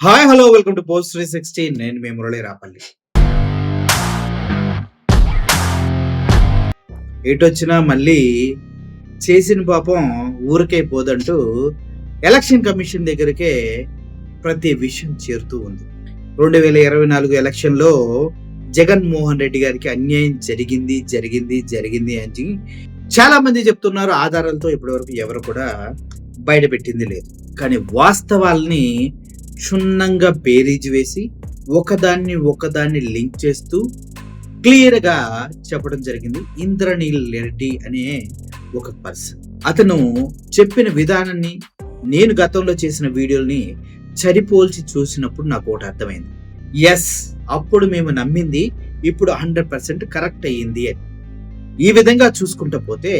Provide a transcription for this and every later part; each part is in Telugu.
Hi hello welcome to post three sixteen నేను మీ మురళి రాపల్లి. ఎటొచ్చినా మళ్ళీ చేసిన పాపం ఊరికే పోదంటూ ఎలక్షన్ కమిషన్ దగ్గరికే ప్రతి విషయం చేరుతూ ఉంది. రెండు వేల ఇరవై నాలుగు ఎలక్షన్లో జగన్మోహన్ రెడ్డి గారికి అన్యాయం జరిగింది జరిగింది జరిగింది అని చాలా మంది చెప్తున్నారు. ఆధారాలతో ఇప్పటివరకు ఎవరు కూడా బయటపెట్టింది లేదు. కానీ వాస్తవాల్ని క్షుణ్ణంగా బేరీజ్ వేసి ఒకదాన్ని ఒకదాన్ని లింక్ చేస్తూ క్లియర్గా చెప్పడం జరిగింది. ఇంద్రనీల్ రెడ్డి అనే ఒక పర్సన్. అతను చెప్పిన విధానాన్ని నేను గతంలో చేసిన వీడియోని చరిపోల్చి చూసినప్పుడు నాకు ఒకటి అర్థమైంది. ఎస్ అప్పుడు మేము నమ్మింది ఇప్పుడు హండ్రెడ్ పర్సెంట్ కరెక్ట్ అయ్యింది అని. ఈ విధంగా చూసుకుంటూ పోతే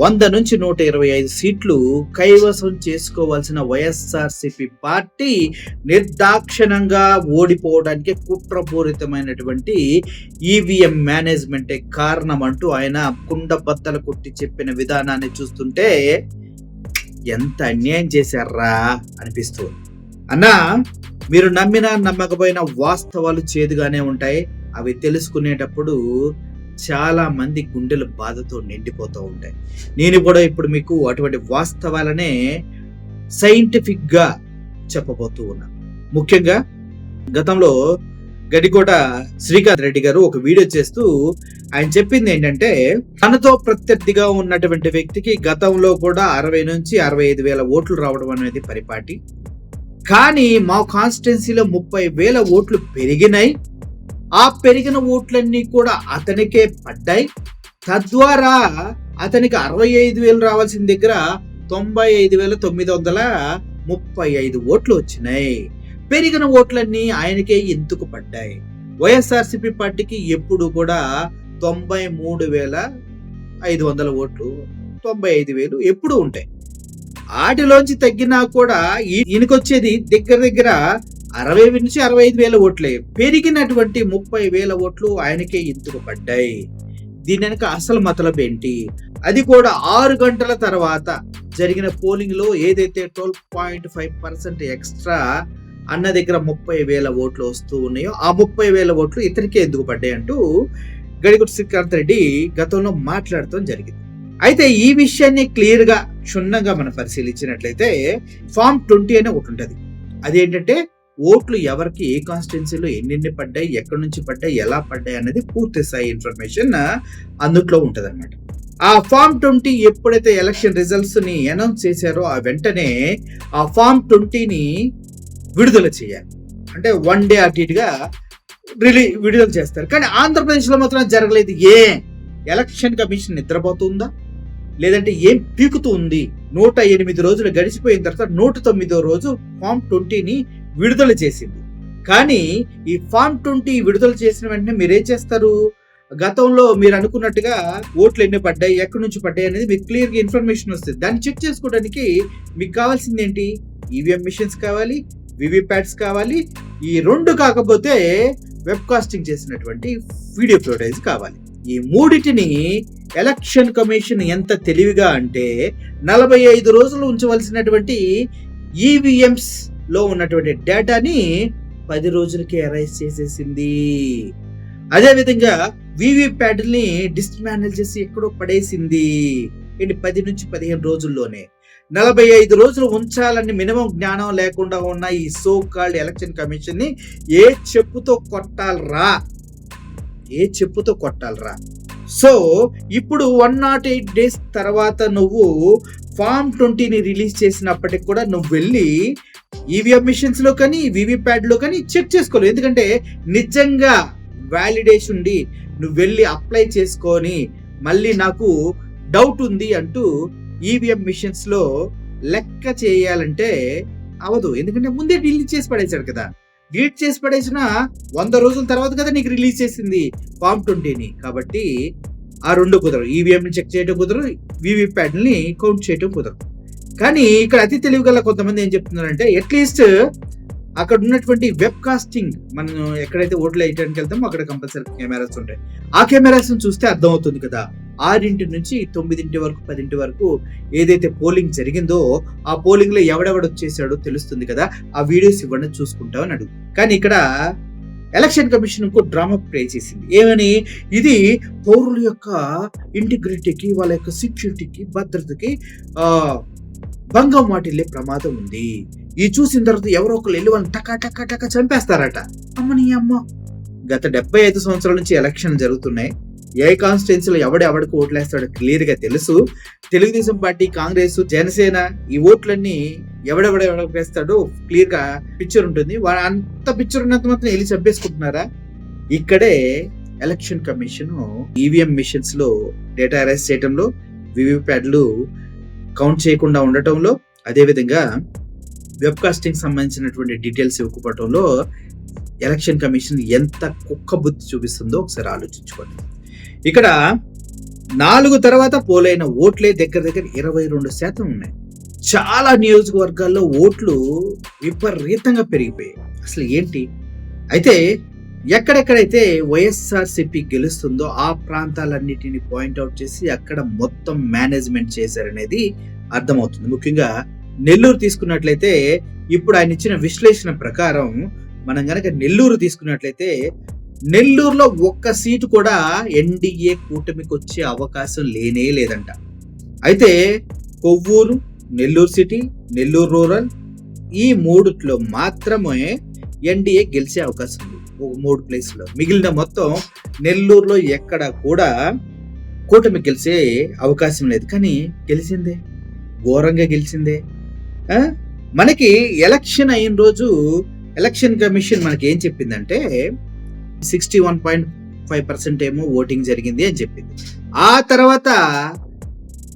వంద నుంచి నూట ఇరవై ఐదు సీట్లు కైవసం చేసుకోవాల్సిన వైఎస్ఆర్సిపి పార్టీ నిర్దాక్షిణంగా ఓడిపోవడానికి కుట్రపూరితమైనటువంటి ఈవీఎం మేనేజ్మెంటే కారణం అంటూ ఆయన కుండబద్దలు కొట్టి చెప్పిన విధానాన్ని చూస్తుంటే ఎంత అన్యాయం చేశారా అనిపిస్తుంది. అన్నా మీరు నమ్మినా నమ్మకపోయినా వాస్తవాలు చేదుగానే ఉంటాయి. అవి తెలుసుకునేటప్పుడు చాలా మంది గుండెలు బాధతో నిండిపోతూ ఉంటాయి. నేను కూడా ఇప్పుడు మీకు అటువంటి వాస్తవాలనే సైంటిఫిక్గా చెప్పబోతూ ఉన్నా. ముఖ్యంగా గతంలో గడికోట శ్రీకాంత్ రెడ్డి గారు ఒక వీడియో చేస్తూ ఆయన చెప్పింది ఏంటంటే తనతో ప్రత్యర్థిగా ఉన్నటువంటి వ్యక్తికి గతంలో కూడా అరవై నుంచి అరవై ఐదు వేల ఓట్లు రావడం అనేది పరిపాటి. కానీ మా కాన్స్టిట్యున్సీలో ముప్పై వేల ఓట్లు పెరిగినాయి. ఆ పెరిగిన ఓట్లన్నీ కూడా అతనికే పడ్డాయి. తద్వారా అతనికి అరవై ఐదు వేలు రావాల్సిన దగ్గర తొంభై ఐదు వేల తొమ్మిది వందల ముప్పై ఐదు ఓట్లు వచ్చినాయి. పెరిగిన ఓట్లన్నీ ఆయనకే ఎందుకు పడ్డాయి? వైఎస్ఆర్సిపి పార్టీకి ఎప్పుడు కూడా తొంభై మూడు వేల ఐదు వందల ఓట్లు తొంభై ఐదు వేలు ఎప్పుడు ఉంటాయి. వాటిలోంచి తగ్గినా కూడా ఈయనకొచ్చేది దగ్గర దగ్గర అరవై నుంచి అరవై ఐదు వేల ఓట్లే. పెరిగినటువంటి ముప్పై వేల ఓట్లు ఆయనకే ఎందుకు పడ్డాయి. దీని వెనక అసలు మతలబ్ ఏంటి? అది కూడా ఆరు గంటల తర్వాత జరిగిన పోలింగ్లో ఏదైతే twelve point five percent extra అన్న దగ్గర ముప్పై వేల ఓట్లు వస్తూ ఉన్నాయో ఆ ముప్పై వేల ఓట్లు ఇతనికే ఎందుకు పడ్డాయి అంటూ గడిగుడి శ్రీకాంత్ రెడ్డి గతంలో మాట్లాడటం జరిగింది. అయితే ఈ విషయాన్ని క్లియర్గా క్షుణ్ణంగా మనం పరిశీలించినట్లయితే ఫామ్ ట్వంటీ అనే ఒకటి ఉంటుంది. అదేంటంటే ఓట్లు ఎవరికి ఏ కాన్స్టిట్యున్సీలో ఎన్నెన్ని పడ్డాయి ఎక్కడి నుంచి పడ్డాయి ఎలా పడ్డాయి అనేది పూర్తి స్థాయి ఇన్ఫర్మేషన్ అందుట్లో ఉంటది ఆ ఫామ్ ట్వంటీ ఎప్పుడైతే ఎలక్షన్ రిజల్ట్స్ని అనౌన్స్ చేశారో ఆ వెంటనే ఆ ఫామ్ ట్వంటీని విడుదల చేయాలి. అంటే వన్ డే అటు ఇటుగా రిలీ విడుదల చేస్తారు. కానీ ఆంధ్రప్రదేశ్లో మాత్రం జరగలేదు. ఏ ఎలక్షన్ కమిషన్ నిద్రపోతుందా? లేదంటే ఏం పీకుతూ ఉంది నూట ఎనిమిది రోజులు గడిచిపోయిన తర్వాత నూట తొమ్మిదో రోజు ఫామ్ ట్వంటీని విడుదల చేసింది. కానీ ఈ ఫామ్ ట్వంటీ విడుదల చేసిన వెంటనే మీరేం చేస్తారు? గతంలో మీరు అనుకున్నట్టుగా ఓట్లు ఎన్ని పడ్డాయి ఎక్కడి నుంచి పడ్డాయి అనేది మీకు క్లియర్గా ఇన్ఫర్మేషన్ వస్తుంది. దాన్ని చెక్ చేసుకోవడానికి మీకు కావాల్సింది ఏంటి? ఈవీఎం మిషన్స్ కావాలి వివిప్యాట్స్ కావాలి ఈ రెండు కాకపోతే వెబ్ కాస్టింగ్ చేసినటువంటి వీడియో ఫుటేజ్ కావాలి. ఈ మూడిటిని ఎలక్షన్ కమిషన్ ఎంత తెలివిగా అంటే నలభై ఐదు రోజులు ఉంచవలసినటువంటి ఈవీఎంస్ లో ఉన్నటువంటి డేటాని పది రోజులకి ఎరైజ్ చేసేసింది. అదేవిధంగా వివిప్యాట్ని డిస్మాండిల్ చేసి ఎక్కడో పడేసింది. ఏంటి? పది నుంచి పదిహేను రోజుల్లోనే. నలభై ఐదు రోజులు ఉంచాలని మినిమం జ్ఞానం లేకుండా ఉన్న ఈ సో కాల్డ్ ఎలక్షన్ కమిషన్ని ఏ చెప్పుతో కొట్టాలరా? ఏ చెప్పుతో కొట్టాలరా? సో ఇప్పుడు వన్ నాట్ ఎయిట్ డేస్ తర్వాత నువ్వు ఫామ్ ట్వంటీని రిలీజ్ చేసినప్పటికి కూడా నువ్వు వెళ్ళి ఈవీఎం మిషన్స్లో కానీ వివిప్యాడ్లో కానీ చెక్ చేసుకోలేదు ఎందుకంటే నిజంగా వ్యాలిడేషన్ ఉండి నువ్వు వెళ్ళి అప్లై చేసుకొని మళ్ళీ నాకు డౌట్ ఉంది అంటూ ఈవీఎం మిషన్స్లో లెక్క చేయాలంటే అవదు. ఎందుకంటే ముందే డిలీట్ చేసి పడేశాడు కదా. డిలీట్ చేసి పడేసిన వంద రోజుల తర్వాత కదా నీకు రిలీజ్ చేసింది ఫామ్ ట్వంటీని కాబట్టి ఆ రెండు కుదరదు ఈవీఎంని చెక్ చేయడం కుదరదు. వివిప్యాడ్ని కౌంట్ చేయడం కుదరదు. కానీ ఇక్కడ అతి తెలివి గల కొంతమంది ఏం చెప్తున్నారంటే అట్లీస్ట్ అక్కడ ఉన్నటువంటి వెబ్ కాస్టింగ్ మనం ఎక్కడైతే ఓట్లు వేయడానికి వెళ్తామో అక్కడ కంపల్సరీ కెమెరాస్ ఉంటాయి. ఆ కెమెరాస్ చూస్తే అర్థమవుతుంది కదా ఆరింటి నుంచి తొమ్మిదింటి వరకు పదింటి వరకు ఏదైతే పోలింగ్ జరిగిందో ఆ పోలింగ్లో ఎవడెవడు వచ్చేసాడో తెలుస్తుంది కదా ఆ వీడియోస్ ఇవ్వండి చూసుకుంటామని అడుగు కానీ ఇక్కడ ఎలక్షన్ కమిషన్ ఇంకో డ్రామా ప్లే చేసింది. ఏమని? ఇది పౌరుల యొక్క ఇంటిగ్రిటీకి వాళ్ళ యొక్క సెక్యూరిటీకి భద్రతకి భంగం వాటిల్లే ప్రమాదం ఉంది. ఈ చూసిన తర్వాత ఎవరో ఒకరు వెళ్ళి వాళ్ళని టకా టకా టకా చంపేస్తారట. అమ్మని అమ్మ. గత డెబ్బై ఐదు సంవత్సరాల నుంచి ఎలక్షన్ జరుగుతున్నాయి. ఏ కాన్స్టిట్యున్సీలో ఎవడు ఎవడికి ఓట్లేస్తాడో క్లియర్గా తెలుసు. తెలుగుదేశం పార్టీ కాంగ్రెస్ జనసేన ఈ ఓట్లన్నీ ఎవడెవడ ఎవడికి వేస్తాడో క్లియర్గా పిక్చర్ ఉంటుంది. వాళ్ళు అంత పిక్చర్ ఉన్నంత మాత్రం వెళ్ళి చంపేసుకుంటున్నారా? ఇక్కడే ఎలక్షన్ కమిషన్ ఈవీఎం మిషన్స్లో డేటా అరెస్ట్ చేయడంలో వివిప్యాడ్లు కౌంట్ చేయకుండా ఉండటంలో అదేవిధంగా వెబ్ కాస్టింగ్ సంబంధించినటువంటి డీటెయిల్స్ ఇవ్వకపోవడంలో ఎలక్షన్ కమిషన్ ఎంత కుక్క బుద్ధి చూపిస్తుందో ఒకసారి ఆలోచించుకోండి. ఇక్కడ నాలుగు తర్వాత పోలైన ఓట్లే దగ్గర దగ్గర ఇరవై రెండు శాతం ఉన్నాయి. చాలా నియోజకవర్గాల్లో ఓట్లు విపరీతంగా పెరిగిపోయాయి. అసలు ఏంటి? అయితే ఎక్కడెక్కడైతే వైఎస్ఆర్సిపి గెలుస్తుందో ఆ ప్రాంతాలన్నిటిని పాయింట్అవుట్ చేసి అక్కడ మొత్తం మేనేజ్మెంట్ చేశారనేది అర్థమవుతుంది. ముఖ్యంగా నెల్లూరు తీసుకున్నట్లయితే ఇప్పుడు ఆయన ఇచ్చిన విశ్లేషణ ప్రకారం మనం గనక నెల్లూరు తీసుకున్నట్లయితే నెల్లూరులో ఒక్క సీటు కూడా ఎన్డీఏ కూటమికి వచ్చే అవకాశం లేనే లేదంట. అయితే కొవ్వూరు నెల్లూరు సిటీ నెల్లూరు రూరల్ ఈ మూడిట్లో మాత్రమే ఎన్డీఏ గెలిచే అవకాశం ఉంది. ఒక మూడు ప్లేస్లో. మిగిలిన మొత్తం నెల్లూరులో ఎక్కడ కూడా కూటమి గెలిచే అవకాశం లేదు. కానీ గెలిచిందే. ఘోరంగా గెలిచిందే. మనకి ఎలక్షన్ అయిన రోజు ఎలక్షన్ కమిషన్ మనకి ఏం చెప్పిందంటే sixty one point five percent ఏమో ఓటింగ్ జరిగింది అని చెప్పింది. ఆ తర్వాత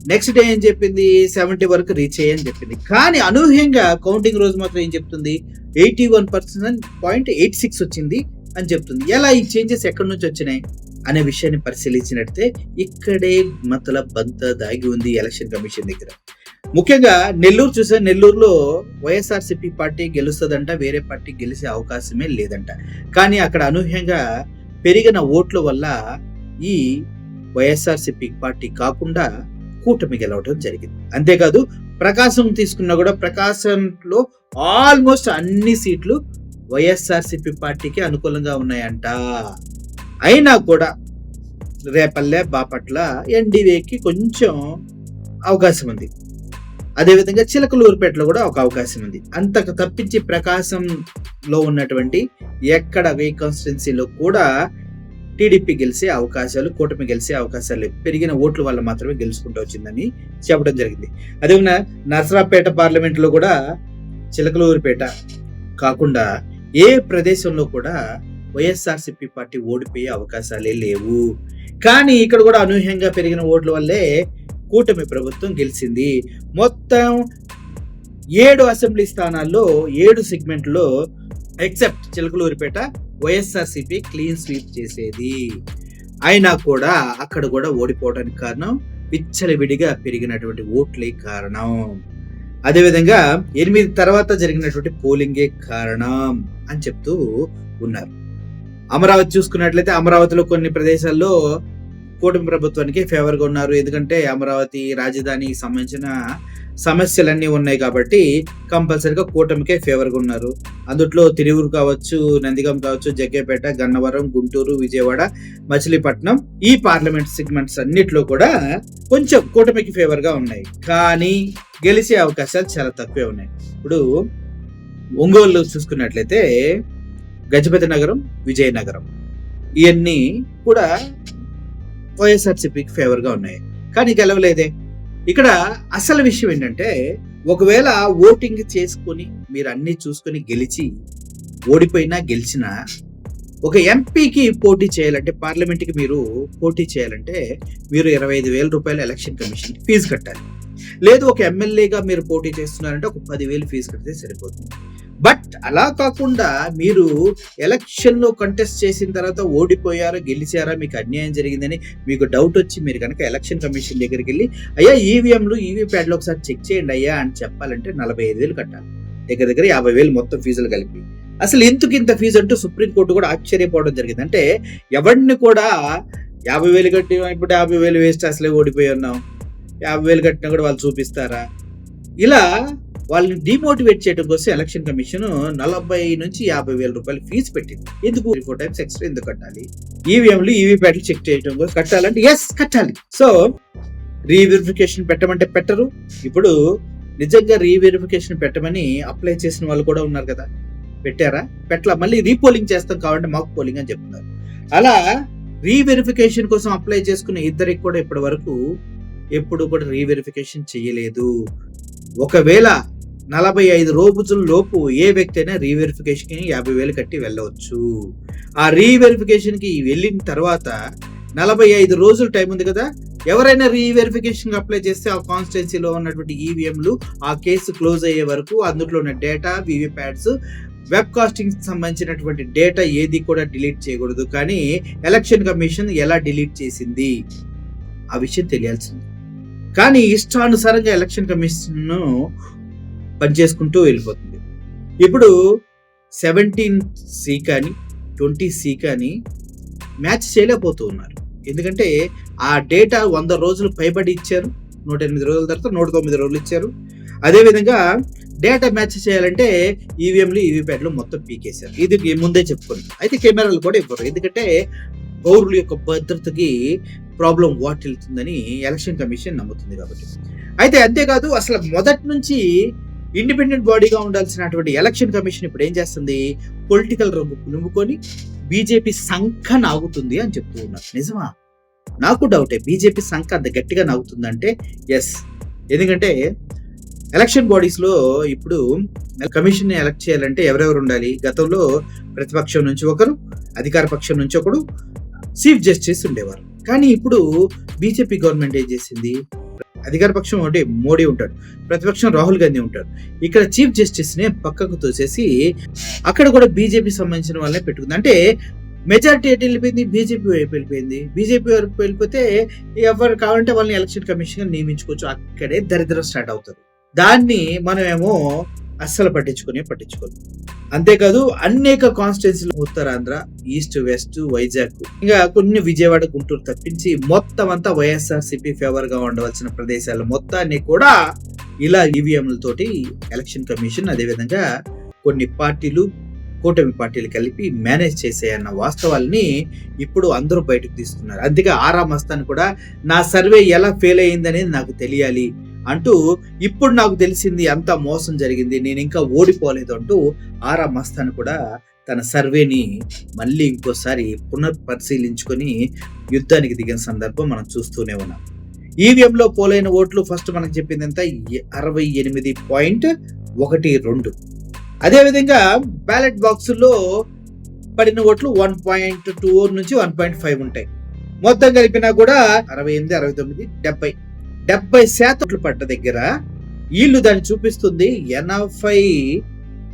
నెక్స్ట్ డే ఏం చెప్పింది? సెవెంటీ వరకు రీచ్ అయ్యని చెప్పింది. కానీ అనూహ్యంగా కౌంటింగ్ రోజు మాత్రం ఏం చెప్తుంది? Eighty one percent point eight six వచ్చింది. అని చెప్తుంది. ఎలా ఈ చేంజెస్ ఎక్కడి నుంచి వచ్చినాయి? అనే విషయాన్ని పరిశీలించినట్టే ఇక్కడే మతల బంత దాగి ఉంది ఎలక్షన్ కమిషన్ దగ్గర. ముఖ్యంగా నెల్లూరు చూసే నెల్లూరులో వైఎస్ఆర్సీపీ పార్టీ గెలుస్తుందంట వేరే పార్టీ గెలిచే అవకాశమే లేదంట. కానీ అక్కడ అనూహ్యంగా పెరిగిన ఓట్ల వల్ల ఈ వైఎస్ఆర్సీపీ పార్టీ కాకుండా కూటమి గెలవడం జరిగింది. అంతేకాదు ప్రకాశం తీసుకున్నా కూడా ప్రకాశంలో ఆల్మోస్ట్ అన్ని సీట్లు వైఎస్ఆర్సీపీ పార్టీకి అనుకూలంగా ఉన్నాయంట. అయినా కూడా రేపల్లె బాపట్ల ఎన్డీఏకి కొంచెం అవకాశం ఉంది. అదేవిధంగా చిలకలూరుపేటలో కూడా ఒక అవకాశం ఉంది. అంతకు తప్పించి ప్రకాశంలో ఉన్నటువంటి ఎక్కడ ఏ కాన్స్టిట్యున్సీలో కూడా టీడీపీ గెలిచే అవకాశాలు కూటమి గెలిచే అవకాశాలు పెరిగిన ఓట్ల వల్ల మాత్రమే గెలుచుకుంటూ వచ్చిందని చెప్పడం జరిగింది. అదేవిధంగా నర్సరాపేట పార్లమెంట్లో కూడా చిలకలూరుపేట కాకుండా ఏ ప్రదేశంలో కూడా వైఎస్ఆర్సీపీ పార్టీ ఓడిపోయే అవకాశాలే లేవు. కానీ ఇక్కడ కూడా అనూహ్యంగా పెరిగిన ఓట్ల వల్లే కూటమి ప్రభుత్వం గెలిచింది. మొత్తం ఏడు అసెంబ్లీ స్థానాల్లో ఏడు సెగ్మెంట్లో except Chilakaluripet YSRCP clean sweep చేసేది. అయినా కూడా అక్కడ కూడా ఓడిపోవడానికి కారణం విచ్చలవిడిగా పెరిగినటువంటి ఓట్లే కారణం. అదేవిధంగా ఎనిమిది తర్వాత జరిగినటువంటి పోలింగే కారణం అని చెప్తూ ఉన్నారు. అమరావతి చూసుకున్నట్లయితే అమరావతిలో కొన్ని ప్రదేశాల్లో కూటమి ప్రభుత్వానికి ఫేవర్గా ఉన్నారు. ఎందుకంటే అమరావతి రాజధానికి సంబంధించిన సమస్యలన్నీ ఉన్నాయి కాబట్టి కంపల్సరిగా కూటమికే ఫేవర్గా ఉన్నారు. అందుట్లో తిరువురు కావచ్చు నందిగం కావచ్చు జగ్గేపేట గన్నవరం గుంటూరు విజయవాడ మచిలీపట్నం ఈ పార్లమెంట్ సెగ్మెంట్స్ అన్నిట్లో కూడా కొంచెం కూటమికి ఫేవర్గా ఉన్నాయి. కానీ గెలిచే అవకాశాలు చాలా తక్కువే ఉన్నాయి. ఇప్పుడు ఒంగోలు చూసుకున్నట్లయితే గజపతి నగరం విజయనగరం ఇవన్నీ కూడా వైఎస్ఆర్సీపీకి ఫేవర్గా ఉన్నాయి. కానీ గెలవలేదే. ఇక్కడ అసలు విషయం ఏంటంటే ఒకవేళ ఓటింగ్ చేసుకొని మీరు అన్ని చూసుకొని గెలిచి ఓడిపోయినా గెలిచినా ఒక ఎంపీకి పోటీ చేయాలంటే పార్లమెంట్కి మీరు పోటీ చేయాలంటే మీరు ఇరవై ఐదు వేల రూపాయలు ఎలక్షన్ కమిషన్ ఫీజు కట్టాలి. లేదు ఒక ఎమ్మెల్యేగా మీరు పోటీ చేస్తున్నారంటే ఒక పదివేలు ఫీజు కడితే సరిపోతుంది. బట్ అలా కాకుండా మీరు ఎలక్షన్లో కంటెస్ట్ చేసిన తర్వాత ఓడిపోయారా గెలిచారా మీకు అన్యాయం జరిగిందని మీకు డౌట్ వచ్చి మీరు కనుక ఎలక్షన్ కమిషన్ దగ్గరికి వెళ్ళి అయ్యా ఈవీఎంలు ఈవీ ప్యాడ్లు ఒకసారి చెక్ చేయండి అయ్యా అని చెప్పాలంటే నలభై ఐదు వేలు కట్టాలి. దగ్గర దగ్గర యాభై వేలు మొత్తం ఫీజులు కలిపి. అసలు ఎందుకు ఇంత ఫీజు అంటూ సుప్రీంకోర్టు కూడా ఆశ్చర్యపోవడం జరిగింది. అంటే ఎవరిని కూడా యాభై వేలు కట్టి ఇప్పుడు యాభై వేలు వేస్ట్ అసలే ఓడిపోయి ఉన్నాం. యాభై వేలు కట్టినా కూడా వాళ్ళు చూపిస్తారా? ఇలా వాళ్ళని డిమోటివేట్ చేయడం కోసం ఎలక్షన్ కమిషన్ నలభై నుంచి యాభై వేల రూపాయలు ఫీజు పెట్టింది. ఎందుకు? ఫోర్ టైమ్స్ ఎక్స్ట్రా ఎందుకు కట్టాలి? ఈవీఎంలు ఈవీప్యాట్లు చెక్ చేయడం కోసం కట్టాలంటే ఎస్ కట్టాలి. సో రీవెరిఫికేషన్ పెట్టమంటే పెట్టరు. ఇప్పుడు నిజంగా రీవెరిఫికేషన్ పెట్టమని అప్లై చేసిన వాళ్ళు కూడా ఉన్నారు కదా. పెట్టారా? పెట్టలా. మళ్ళీ రీపోలింగ్ చేస్తాం కావాలంటే మాకు పోలింగ్ అని చెప్తున్నారు. అలా రీవెరిఫికేషన్ కోసం అప్లై చేసుకున్న ఇద్దరికి కూడా ఇప్పటి వరకు ఎప్పుడు కూడా రీవెరిఫికేషన్ చేయలేదు. ఒకవేళ నలభై ఐదు రోజుల లోపు ఏ వ్యక్తి అయినా రీవెరిఫికేషన్కి యాభై వేలు కట్టి వెళ్ళవచ్చు. ఆ రీవెరిఫికేషన్కి వెళ్ళిన తర్వాత నలభై ఐదు రోజులు టైం ఉంది కదా ఎవరైనా రీవెరిఫికేషన్ అప్లై చేస్తే ఆ కాన్స్టిట్యున్సీలో ఉన్నటువంటి ఈవీఎంలు ఆ కేసు క్లోజ్ అయ్యే వరకు అందులో ఉన్న డేటా ప్యాడ్స్ వెబ్ కాస్టింగ్ సంబంధించినటువంటి డేటా ఏది కూడా డిలీట్ చేయకూడదు. కానీ ఎలక్షన్ కమిషన్ ఎలా డిలీట్ చేసింది? ఆ విషయం తెలియాల్సింది. కానీ ఇష్టానుసారంగా ఎలక్షన్ కమిషన్ పనిచేసుకుంటూ వెళ్ళిపోతుంది. ఇప్పుడు సెవెంటీన్ సి కానీ ట్వంటీ సి కానీ మ్యాచ్ చేయలేకపోతూ ఉన్నారు. ఎందుకంటే ఆ డేటా వంద రోజులు పైబడి ఇచ్చారు. నూట ఎనిమిది రోజుల తర్వాత నూట తొమ్మిది రోజులు ఇచ్చారు. అదేవిధంగా డేటా మ్యాచ్ చేయాలంటే ఈవీఎంలు ఈవీప్యాడ్లు మొత్తం పీకేశారు. ఇది ముందే చెప్పుకుంది అయితే కెమెరాలు కూడా ఇవ్వరు. ఎందుకంటే పౌరుల యొక్క భద్రతకి ప్రాబ్లం వాటిల్తుందని ఎలక్షన్ కమిషన్ నమ్ముతుంది కాబట్టి. అయితే అంతేకాదు అసలు మొదటి నుంచి ఇండిపెండెంట్ బాడీగా ఉండాల్సినటువంటి ఎలక్షన్ కమిషన్ ఇప్పుడు ఏం చేస్తుంది? పొలిటికల్ రంగు పులుముకొని బీజేపీ సంఖ నాగుతుంది అని చెప్తూ ఉన్నారు. నిజమా? నాకు డౌటే. బీజేపీ సంఖ అంత గట్టిగా నాగుతుందంటే ఎస్ ఎందుకంటే ఎలక్షన్ బాడీస్లో ఇప్పుడు కమిషన్ ఎలక్ట్ చేయాలంటే ఎవరెవరు ఉండాలి? గతంలో ప్రతిపక్షం నుంచి ఒకరు అధికార పక్షం నుంచి ఒకడు చీఫ్ జస్టిస్ ఉండేవారు. కానీ ఇప్పుడు బీజేపీ గవర్నమెంట్ ఏం చేసింది? అధికార పక్షం ఒకటి మోడీ ఉంటాడు ప్రతిపక్షం రాహుల్ గాంధీ ఉంటాడు. ఇక్కడ చీఫ్ జస్టిస్ నే పక్కకు తోసేసి అక్కడ కూడా బీజేపీ సంబంధించిన వాళ్ళని పెట్టుకుంది. అంటే మెజారిటీ ఎటు వెళ్ళిపోయింది? బీజేపీ వైపు వెళ్ళిపోయింది. బీజేపీ వైపు వెళ్ళిపోతే ఎవరు కావాలంటే వాళ్ళని ఎలక్షన్ కమిషన్ నియమించుకోవచ్చు. అక్కడే దరిద్రం స్టార్ట్ అవుతుంది. దాన్ని మనమేమో అస్సలు పట్టించుకునే పట్టించుకోదు అంతేకాదు అనేక కాన్స్టిట్యున్సీలు ఉత్తరాంధ్ర ఈస్ట్ వెస్ట్ వైజాగ్ ఇంకా కొన్ని విజయవాడ గుంటూరు తప్పించి మొత్తం అంతా వైఎస్ఆర్ సిపి ఫేవర్గా ఉండవలసిన ప్రదేశాలు మొత్తాన్ని కూడా ఇలా ఈవీఎంలతోటి ఎలక్షన్ కమిషన్ అదేవిధంగా కొన్ని పార్టీలు కూటమి పార్టీలు కలిపి మేనేజ్ చేసేయన్న వాస్తవాల్ని ఇప్పుడు అందరూ బయటకు తీస్తున్నారు. అందుకే ఆరా మస్తాన్ కూడా నా సర్వే ఎలా ఫెయిల్ అయ్యిందనేది నాకు తెలియాలి. అంటూ ఇప్పుడు నాకు తెలిసింది అంత మోసం జరిగింది నేను ఇంకా ఓడిపోలేదు అంటూ ఆరా మస్తాన్ కూడా తన సర్వేని మళ్ళీ ఇంకోసారి పునర్పరిశీలించుకొని యుద్ధానికి దిగిన సందర్భం మనం చూస్తూనే ఉన్నాం. ఈవీఎంలో పోలైన ఓట్లు ఫస్ట్ మనకు చెప్పింది ఎంత అరవై ఎనిమిది పాయింట్ ఒకటి రెండు. అదేవిధంగా బ్యాలెట్ బాక్సుల్లో పడిన ఓట్లు వన్ పాయింట్ టూ నుంచి వన్ పాయింట్ ఫైవ్ ఉంటాయి. మొత్తం కలిపినా కూడా అరవై ఎనిమిది అరవై తొమ్మిది డెబ్బై. డెబ్బై శాతం పడ్డ దగ్గర వీళ్ళు దాన్ని చూపిస్తుంది ఎనభై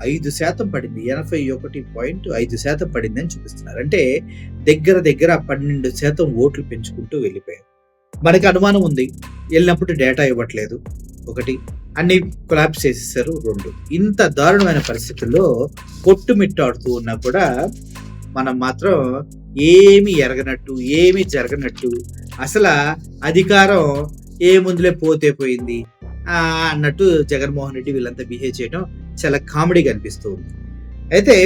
ఐదు శాతం పడింది. ఎనభై ఒకటి పాయింట్ ఐదు శాతం పడింది అని చూపిస్తున్నారు. అంటే దగ్గర దగ్గర పన్నెండు శాతం ఓట్లు పెంచుకుంటూ వెళ్ళిపోయారు. మనకి అనుమానం ఉంది. వెళ్ళినప్పుడు డేటా ఇవ్వట్లేదు. ఒకటి అన్ని కొలాప్స్ చేసేసారు. రెండు ఇంత దారుణమైన పరిస్థితుల్లో కొట్టుమిట్టాడుతూ ఉన్నా కూడా మనం మాత్రం ఏమి ఎరగనట్టు ఏమి జరగనట్టు అసలు అధికారం ఏ ముందులే పోతే పోయింది? అన్నట్టు జగన్మోహన్ రెడ్డి వీళ్ళంతా బిహేవ్ చేయడం చాలా కామెడీగా అనిపిస్తూ ఉంది. అయితే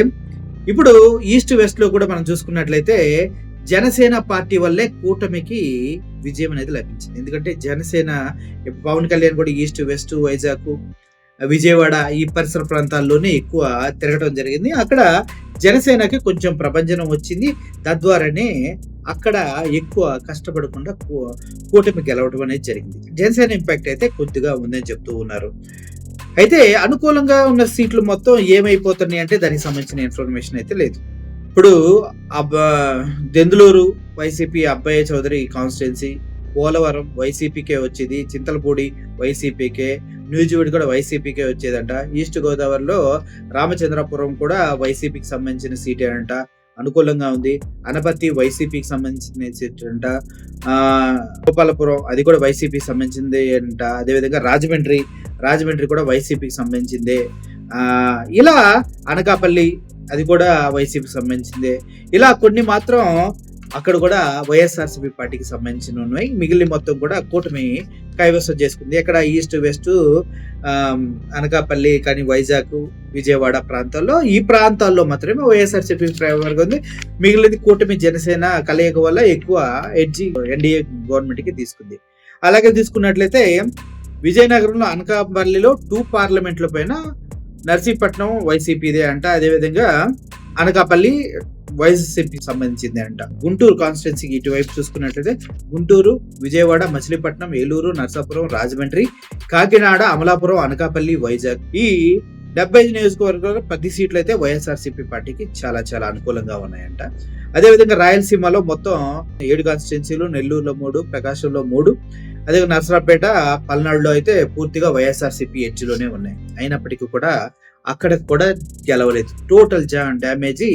ఇప్పుడు ఈస్ట్ వెస్ట్లో కూడా మనం చూసుకున్నట్లయితే జనసేన పార్టీ వల్లే కూటమికి విజయం అనేది లభించింది. ఎందుకంటే జనసేన పవన్ కళ్యాణ్ కూడా ఈస్ట్ వెస్ట్ వైజాగ్ విజయవాడ ఈ పరిసర ప్రాంతాల్లోనే ఎక్కువ తిరగడం జరిగింది. అక్కడ జనసేనకి కొంచెం ప్రభంజనం వచ్చింది. తద్వారానే అక్కడ ఎక్కువ కష్టపడకుండా కూ- కూటమి గెలవడం అనేది జరిగింది. జనసేన ఇంపాక్ట్ అయితే కొద్దిగా ఉందని చెప్తూ ఉన్నారు. అయితే అనుకూలంగా ఉన్న సీట్లు మొత్తం ఏమైపోతున్నాయి అంటే దానికి సంబంధించిన ఇన్ఫర్మేషన్ అయితే లేదు. ఇప్పుడు అబ్బ దెందులూరు వైసీపీ అబ్బాయి చౌదరి కాన్స్టిట్యున్సీ పోలవరం వైసీపీకే వచ్చేది. చింతలపూడి వైసీపీకే నూజివీడు కూడా వైసీపీకే వచ్చేదంట. ఈస్ట్ గోదావరిలో రామచంద్రపురం కూడా వైసీపీకి సంబంధించిన సీటే అంట. అనుకూలంగా ఉంది. అనపర్తి వైసీపీకి సంబంధించిన సీట్ అంట. గోపాలపురం అది కూడా వైసీపీకి సంబంధించింది అంట. అదేవిధంగా రాజమండ్రి రాజమండ్రి కూడా వైసీపీకి సంబంధించిందే. ఇలా అనకాపల్లి అది కూడా వైసీపీకి సంబంధించిందే. ఇలా కొన్ని మాత్రం అక్కడ కూడా వైఎస్ఆర్సీపీ పార్టీకి సంబంధించిన ఉన్నాయి. మిగిలిన మొత్తం కూడా కూటమి కైవసం చేసుకుంది. ఇక్కడ ఈస్ట్ వెస్ట్ అనకాపల్లి కానీ వైజాగ్ విజయవాడ ప్రాంతాల్లో ఈ ప్రాంతాల్లో మాత్రమే వైఎస్ఆర్సీపీ వర్గం ఉంది. మిగిలినది కూటమి జనసేన కలయిక వల్ల ఎక్కువ ఎడ్జి ఎన్డీఏ గవర్నమెంట్కి తీసుకుంది. అలాగే తీసుకున్నట్లయితే విజయనగరంలో అనకాపల్లిలో టూ పార్లమెంట్ల పైన నర్సీపట్నం వైసీపీదే అంట. అదేవిధంగా అనకాపల్లి వైసీపీకి సంబంధించింది అంట గుంటూరు కాన్స్టిట్యున్సీకి ఇటువైపు చూసుకున్నట్లయితే గుంటూరు విజయవాడ మచిలీపట్నం ఏలూరు నర్సాపురం రాజమండ్రి కాకినాడ అమలాపురం అనకాపల్లి వైజాగ్ ఈ డెబ్బై ఐదు నియోజకవర్గాల్లో పది సీట్లు అయితే వైఎస్ఆర్సీపీ పార్టీకి చాలా చాలా అనుకూలంగా ఉన్నాయంట. అదేవిధంగా రాయలసీమలో మొత్తం ఏడు కాన్స్టిట్యున్సీలు నెల్లూరులో మూడు ప్రకాశంలో మూడు అదే నర్సరాపేట పల్నాడులో అయితే పూర్తిగా వైఎస్ఆర్సీపీ ఎడ్జ్లోనే ఉన్నాయి. అయినప్పటికీ కూడా అక్కడ కూడా గెలవలేదు. టోటల్ జా డ్యామేజీ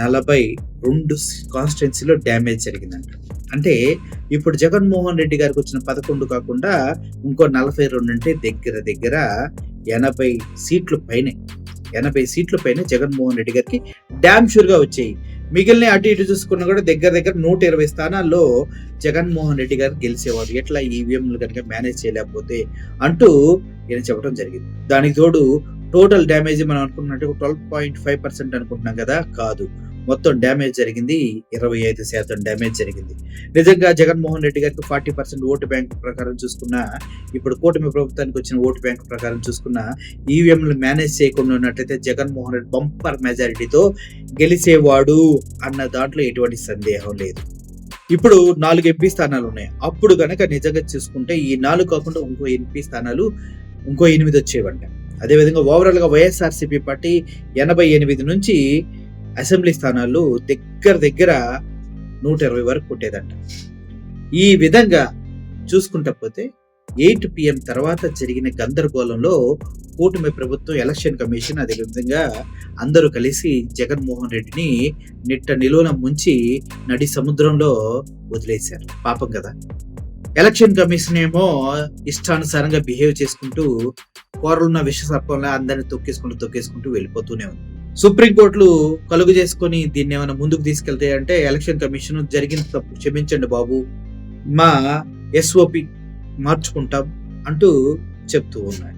నలభై రెండు కాన్స్టిట్యున్సీలో డ్యామేజ్ జరిగిందంట. అంటే ఇప్పుడు జగన్మోహన్ రెడ్డి గారికి వచ్చిన పదకొండు కాకుండా ఇంకో నలభై రెండు అంటే దగ్గర దగ్గర ఎనభై సీట్లు పైనే ఎనభై సీట్ల పైన జగన్మోహన్ రెడ్డి గారికి డ్యామ్ షూర్గా వచ్చాయి. మిగిలిన అటు ఇటు చూసుకున్నా కూడా దగ్గర దగ్గర నూట ఇరవై స్థానాల్లో జగన్మోహన్ రెడ్డి గారు గెలిచేవారు. ఎట్లా ఈవీఎంలు కనుక మేనేజ్ చేయలేకపోతే అంటూ ఈయన చెప్పడం జరిగింది. దానికి తోడు టోటల్ డ్యామేజ్ మనం అనుకున్నట్టు ట్వెల్వ్ పాయింట్ ఫైవ్ పర్సెంట్ అనుకుంటున్నాం కదా? కాదు. మొత్తం డ్యామేజ్ జరిగింది. ఇరవై ఐదు శాతం డ్యామేజ్ జరిగింది. నిజంగా జగన్మోహన్ రెడ్డి గారికి ఫార్టీ పర్సెంట్ ఓటు బ్యాంక్ ప్రకారం చూసుకున్నా ఇప్పుడు కూటమి ప్రభుత్వానికి వచ్చిన ఓటు బ్యాంక్ ప్రకారం చూసుకున్నా ఈవీఎంలు మేనేజ్ చేయకుండా ఉన్నట్లయితే జగన్మోహన్ రెడ్డి బంపర్ మెజారిటీతో గెలిచేవాడు అన్న దాంట్లో ఎటువంటి సందేహం లేదు. ఇప్పుడు నాలుగు ఎంపీ స్థానాలు ఉన్నాయి. అప్పుడు కనుక నిజంగా చూసుకుంటే ఈ నాలుగు కాకుండా ఇంకో ఎంపీ స్థానాలు ఇంకో ఎనిమిది వచ్చేవంట. అదేవిధంగా ఓవరాల్గా వైఎస్ఆర్సీపీ పార్టీ ఎనభై ఎనిమిది నుంచి అసెంబ్లీ స్థానాలు దగ్గర దగ్గర నూట ఇరవై వరకు కొట్టేదంట. ఈ విధంగా చూసుకుంటా పోతే ఎయిట్ పిఎం తర్వాత జరిగిన గందరగోళంలో కూటమి ప్రభుత్వం ఎలక్షన్ కమిషన్ అదేవిధంగా అందరూ కలిసి జగన్మోహన్ రెడ్డిని నిట్ట నిలువన ముంచి నడి సముద్రంలో వదిలేశారు. పాపం కదా. ఎలక్షన్ కమిషన్ ఏమో ఇష్టానుసారంగా బిహేవ్ చేసుకుంటూ కూరలున్న విష సర్పంలో అందరిని తొక్కేసుకుంటూ తొక్కేసుకుంటూ వెళ్ళిపోతూనే ఉంది. సుప్రీంకోర్టులు కలుగు చేసుకొని దీన్ని ఏమైనా ముందుకు తీసుకెళ్తే అంటే ఎలక్షన్ కమిషన్ జరిగిన తప్పు క్షమించండి బాబు. మా ఎస్ఓపి మార్చుకుంటాం అంటూ చెప్తూ ఉన్నాయి.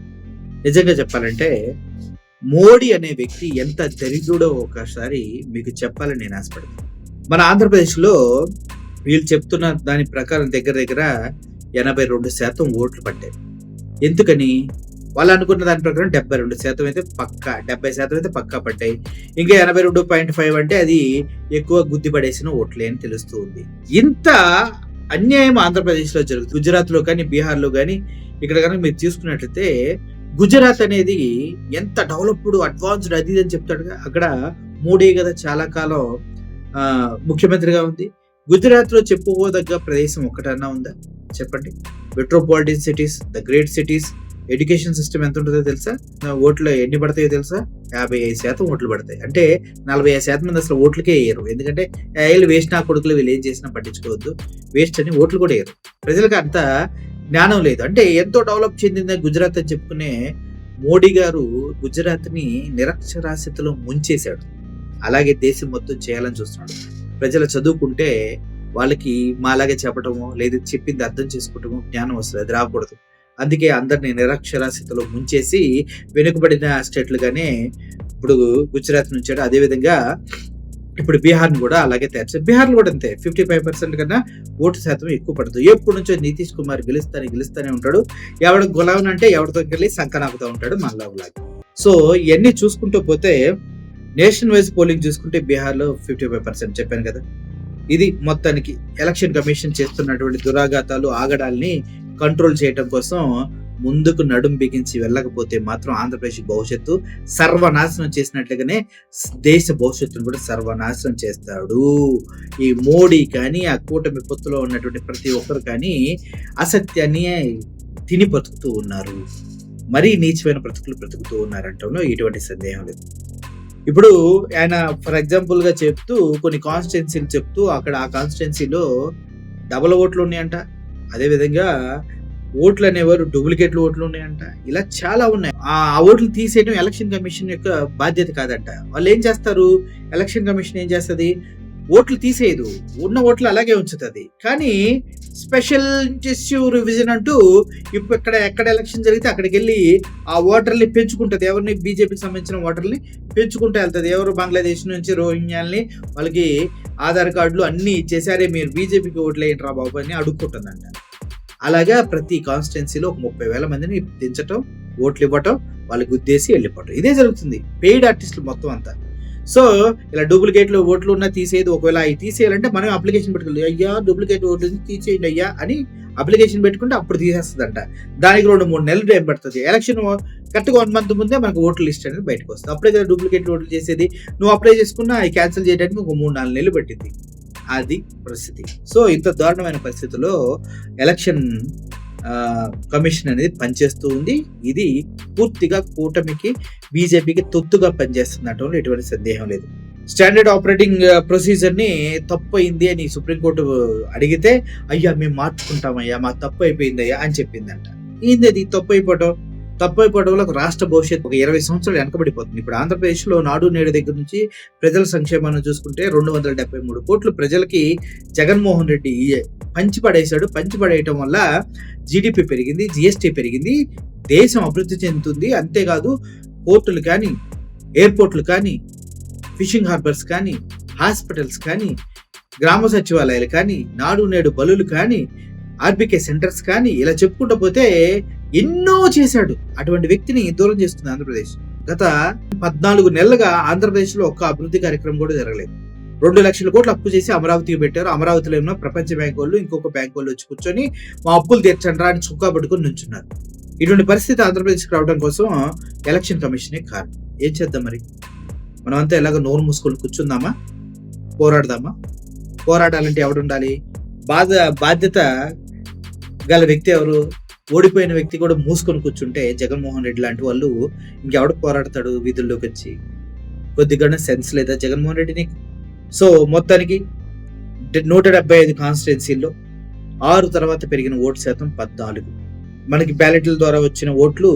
నిజంగా చెప్పాలంటే మోడీ అనే వ్యక్తి ఎంత దరిద్రుడో ఒకసారి మీకు చెప్పాలని నేను ఆశపడతాను మన ఆంధ్రప్రదేశ్లో వీళ్ళు చెప్తున్న దాని ప్రకారం దగ్గర దగ్గర ఎనభై రెండు శాతం ఓట్లు పడ్డాయి ఎందుకని? వాళ్ళు అనుకున్న దాని ప్రకారం డెబ్బై రెండు శాతం అయితే పక్కా డెబ్బై శాతం అయితే పక్కా పడ్డాయి. ఇంకా ఎనభై రెండు పాయింట్ ఫైవ్ అంటే అది ఎక్కువ గుద్ది పడేసిన ఓట్లే అని తెలుస్తూ ఉంది. ఇంత అన్యాయం ఆంధ్రప్రదేశ్లో జరుగుతుంది. గుజరాత్లో కానీ బీహార్లో కానీ ఇక్కడ కనుక మీరు తీసుకున్నట్లయితే గుజరాత్ అనేది ఎంత డెవలప్డ్ అడ్వాన్స్డ్ అది ఇది అని చెప్తాడు అక్కడ మోడీ కదా చాలా కాలం ముఖ్యమంత్రిగా ఉంది. గుజరాత్లో చెప్పుకోదగ్గ ప్రదేశం ఒకటన్నా ఉందా? చెప్పండి. Metropolitan cities the great cities education system ఎంత ఉంటుందో తెలుసా? ఓట్లు ఎన్ని పడతాయో తెలుసా? యాభై ఐదు శాతం ఓట్లు పడతాయి. అంటే నలభై ఐదు శాతం మంది అసలు ఓట్లకే వేయరు. ఎందుకంటే వీళ్ళు వేస్ట్ నా కొడుకులు వీళ్ళు ఏం చేసినా పట్టించుకోవద్దు. వేస్ట్ అని ఓట్లు కూడా వేయరు. ప్రజలకు అంత జ్ఞానం లేదు. అంటే ఎంతో డెవలప్ చెందింది గుజరాత్ అని చెప్పుకునే మోడీ గారు గుజరాత్ని నిరక్షరాస్యతలో ముంచేశాడు. అలాగే దేశం మొత్తం చేయాలని చూస్తున్నాడు. ప్రజలు చదువుకుంటే వాళ్ళకి మాలాగే చెప్పటము లేదా చెప్పింది అర్థం చేసుకోవటము జ్ఞానం వస్తుంది అది రాకూడదు. అందుకే అందరినీ నిరక్షరాస్యతలో ముంచేసి వెనుకబడిన స్టేట్లుగానే ఇప్పుడు గుజరాత్ నుంచాడు అదేవిధంగా ఇప్పుడు బీహార్ని కూడా అలాగే తయారు చేశారు. బీహార్లో కూడా అంతే ఫిఫ్టీ ఫైవ్ పర్సెంట్ కన్నా ఓటు శాతం ఎక్కువ పడుతుంది. ఎప్పటి నుంచో నితీష్ కుమార్ గెలుస్తానే గెలుస్తూనే ఉంటాడు. ఎవడు గులాం అంటే ఎవరితో వెళ్ళి సంకనాపుతూ ఉంటాడు మళ్ళా సో ఇవన్నీ చూసుకుంటూ పోతే నేషన్ వైజ్ పోలింగ్ చూసుకుంటే బీహార్లో ఫిఫ్టీ ఫైవ్ పర్సెంట్ చెప్పాను కదా. ఇది మొత్తానికి ఎలక్షన్ కమిషన్ చేస్తున్నటువంటి దురాఘాతాలు ఆగడాల్ని కంట్రోల్ చేయటం కోసం ముందుకు నడుం బిగించి వెళ్ళకపోతే మాత్రం ఆంధ్రప్రదేశ్ భవిష్యత్తు సర్వనాశనం చేసినట్లుగానే దేశ భవిష్యత్తును కూడా సర్వనాశనం చేస్తాడు. ఈ మోడీ కానీ ఆ కూటమి పొత్తులో ఉన్నటువంటి ప్రతి ఒక్కరు కానీ అసత్యాన్ని తిని బ్రతుకుతూ ఉన్నారు. మరీ నీచమైన బ్రతుకులు బ్రతుకుతూ ఉన్నారంటంలో ఎటువంటి సందేహం లేదు. ఇప్పుడు ఆయన ఫర్ ఎగ్జాంపుల్గా చెప్తూ కొన్ని కాన్స్టిట్యున్సీలు చెప్తూ అక్కడ ఆ కాన్స్టిట్యున్సీలో డబల్ ఓట్లు ఉన్నాయంట. అదే విధంగా ఓట్లు అనేవారు డూప్లికేట్లు ఓట్లు ఉన్నాయంట. ఇలా చాలా ఉన్నాయి. ఆ ఆ ఓట్లు తీసేయడం ఎలక్షన్ కమిషన్ యొక్క బాధ్యత కాదంట. వాళ్ళు ఏం చేస్తారు? ఎలక్షన్ కమిషన్ ఏం చేస్తుంది? ఓట్లు తీసేయదు. ఉన్న ఓట్లు అలాగే ఉంచుతుంది. కానీ స్పెషల్ ఇంటెన్సివ్ రివిజన్ అంటూ ఇప్పుడు ఇక్కడ ఎక్కడ ఎలక్షన్ జరిగితే అక్కడికి వెళ్ళి ఆ ఓటర్ని పెంచుకుంటుంది. ఎవరిని? బీజేపీకి సంబంధించిన ఓటర్ని పెంచుకుంటూ వెళ్తుంది. ఎవరు? బంగ్లాదేశ్ నుంచి రోహింగ్యాల్ని వాళ్ళకి ఆధార్ కార్డులు అన్నీ ఇచ్చేసారే మీరు. బీజేపీకి ఓట్లు వేయండి రా బాబు అని అడుక్కుంటుందంట. అలాగా ప్రతి కాన్స్టిట్యున్సీలో ఒక ముప్పై వేల మందిని దించటం ఓట్లు ఇవ్వటం వాళ్ళకి గుద్దేసి వెళ్ళిపోవటం. ఇదే జరుగుతుంది. పెయిడ్ ఆర్టిస్టులు మొత్తం అంతా. సో ఇలా డూప్లికేట్లు ఓట్లు ఉన్నా తీసేది ఒకవేళ అవి తీసేయాలంటే మనం అప్లికేషన్ పెట్టుకోవాలి అయ్యా డూప్లికేట్ ఓట్లు తీసేయండి అయ్యా అని అప్లికేషన్ పెట్టుకుంటే అప్పుడు తీసేస్తుందంట. దానికి రెండు మూడు నెలలు టైం పడుతుంది. ఎలక్షన్ కరెక్ట్గా వన్ మంత్ ముందే మనకు ఓటర్ లిస్ట్ అనేది బయటకు వస్తుంది. అప్పుడే కదా డూప్లికేట్ ఓట్లు చేసేది. నువ్వు అప్లై చేసుకున్నా అవి క్యాన్సిల్ చేయడానికి ఒక మూడు నాలుగు నెలలు పట్టింది. అది పరిస్థితి. సో ఇంత దారుణమైన పరిస్థితుల్లో ఎలక్షన్ కమిషన్ అనేది పనిచేస్తూ ఉంది. ఇది పూర్తిగా కూటమికి బీజేపీకి తొత్తుగా పనిచేస్తున్నట్టు ఎటువంటి సందేహం లేదు. స్టాండర్డ్ ఆపరేటింగ్ ప్రొసీజర్ని తప్పు అయింది అని సుప్రీంకోర్టు అడిగితే అయ్యా మేము మార్చుకుంటామయ్యా మా తప్పు అయిపోయిందయ్యా అని చెప్పిందంట. ఏంది అది తప్పు అయిపోవటం తప్పైపోవడం వల్ల రాష్ట్ర భవిష్యత్తు ఒక ఇరవై సంవత్సరాలు వెనకబడిపోతుంది. ఇప్పుడు ఆంధ్రప్రదేశ్లో నాడు నేడు దగ్గర నుంచి ప్రజల సంక్షేమాన్ని చూసుకుంటే రెండు వందల డెబ్బై మూడు కోట్లు ప్రజలకి జగన్మోహన్ రెడ్డి పంచి పడేశాడు. పంచి పడేయటం వల్ల జీడిపి పెరిగింది జిఎస్టీ పెరిగింది దేశం అభివృద్ధి చెందుతుంది. అంతేకాదు పోర్టులు కానీ ఎయిర్పోర్ట్లు కానీ ఫిషింగ్ హార్బర్స్ కానీ హాస్పిటల్స్ కానీ గ్రామ సచివాలయాలు కానీ నాడు నేడు బలులు కానీ ఆర్బికే సెంటర్స్ కానీ ఇలా చెప్పుకుంటూ పోతే ఎన్నో చేశాడు. అటువంటి వ్యక్తిని దూరం చేస్తుంది ఆంధ్రప్రదేశ్. గత పద్నాలుగు నెలలుగా ఆంధ్రప్రదేశ్లో ఒక్క అభివృద్ధి కార్యక్రమం కూడా జరగలేదు. రెండు లక్షల కోట్లు అప్పు చేసి అమరావతికి పెట్టారు. అమరావతిలో ఉన్న ప్రపంచ బ్యాంక్ వాళ్ళు ఇంకొక బ్యాంక్ వాళ్ళు వచ్చి కూర్చొని మా అప్పులు తీర్చండి రా అని చుక్కా పట్టుకొని నుంచున్నారు. ఇటువంటి పరిస్థితి ఆంధ్రప్రదేశ్కి రావడం కోసం ఎలక్షన్ కమిషనే కారణం. ఏం చేద్దాం మరి? మనమంతా ఎలాగో నోరు మూసుకొని కూర్చుందామా? పోరాడదామా? పోరాడాలంటే ఎవడు ఉండాలి బాధ బాధ్యత గల వ్యక్తి ఎవరు? ఓడిపోయిన వ్యక్తి కూడా మూసుకొని కూర్చుంటే జగన్మోహన్ రెడ్డి లాంటి వాళ్ళు ఇంకెవడు పోరాడతాడు వీధుల్లోకి వచ్చి? కొద్దిగా సెన్స్ లేదా జగన్మోహన్ రెడ్డి నీకు? సో మొత్తానికి నూట డెబ్బై ఐదు కాన్స్టిట్యున్సీల్లో ఆరు తర్వాత పెరిగిన ఓటు శాతం పద్నాలుగు. మనకి బ్యాలెట్ల ద్వారా వచ్చిన ఓట్లు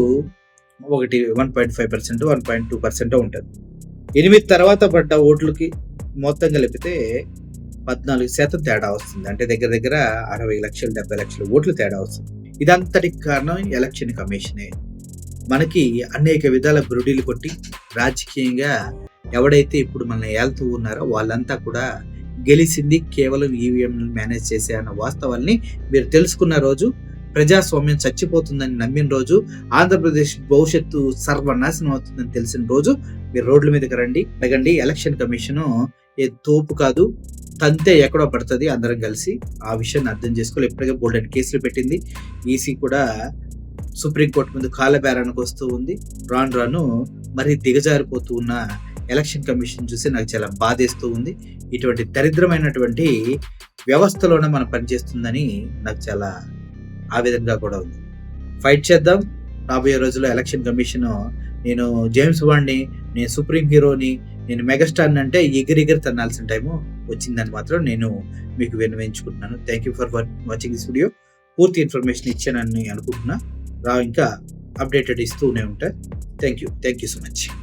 ఒకటి one point five percent one point two percent ఉంటుంది. ఎనిమిది తర్వాత పడ్డ ఓట్లకి మొత్తం కలిపితే పద్నాలుగు శాతం తేడా వస్తుంది. అంటే దగ్గర దగ్గర అరవై లక్షలు డెబ్బై లక్షల ఓట్లు తేడా వస్తుంది. ఇదంతటికి కారణం ఎలక్షన్ కమిషనే. మనకి అనేక విధాల బురుడీలు కొట్టి రాజకీయంగా ఎవడైతే ఇప్పుడు మనల్ని ఏళ్తూ ఉన్నారో వాళ్ళంతా కూడా గెలిచింది కేవలం ఈవీఎం మేనేజ్ చేసే అన్న వాస్తవాల్ని మీరు తెలుసుకున్న రోజు ప్రజాస్వామ్యం చచ్చిపోతుందని నమ్మిన రోజు ఆంధ్రప్రదేశ్ భవిష్యత్తు సర్వనాశనం అవుతుందని తెలిసిన రోజు మీరు రోడ్ల మీదకి రండి అడగండి. ఎలక్షన్ కమిషన్ ఏ తోపు కాదు తంతే ఎక్కడో పడుతుంది అందరం కలిసి ఆ విషయాన్ని అర్థం చేసుకోవాలి. ఇప్పటికే బోల్డెన్ కేసులు పెట్టింది. ఈసీ కూడా సుప్రీంకోర్టు ముందు కాలబేరానికి వస్తూ ఉంది. రాను రాను మరి దిగజారిపోతూ ఉన్న ఎలక్షన్ కమిషన్ చూసి నాకు చాలా బాధేస్తూ ఉంది. ఇటువంటి దరిద్రమైనటువంటి వ్యవస్థలోనే మనం పనిచేస్తుందని నాకు చాలా ఆవేదనగా కూడా ఉంది. ఫైట్ చేద్దాం. రాబోయే రోజుల్లో ఎలక్షన్ కమిషన్ నేను జేమ్స్ బాండ్ని నేను సుప్రీం హీరోని నేను మెగాస్టార్ని అంటే ఎగిరెగిరి తన్నాల్సిన టైము వచ్చిందని మాత్రం నేను మీకు విన్నవించుకుంటున్నాను. Thank you for watching this video పూర్తి ఇన్ఫర్మేషన్ ఇచ్చానని అనుకుంటున్నా. రా ఇంకా అప్డేటెడ్ ఇస్తూనే ఉంటా. Thank you thank you so much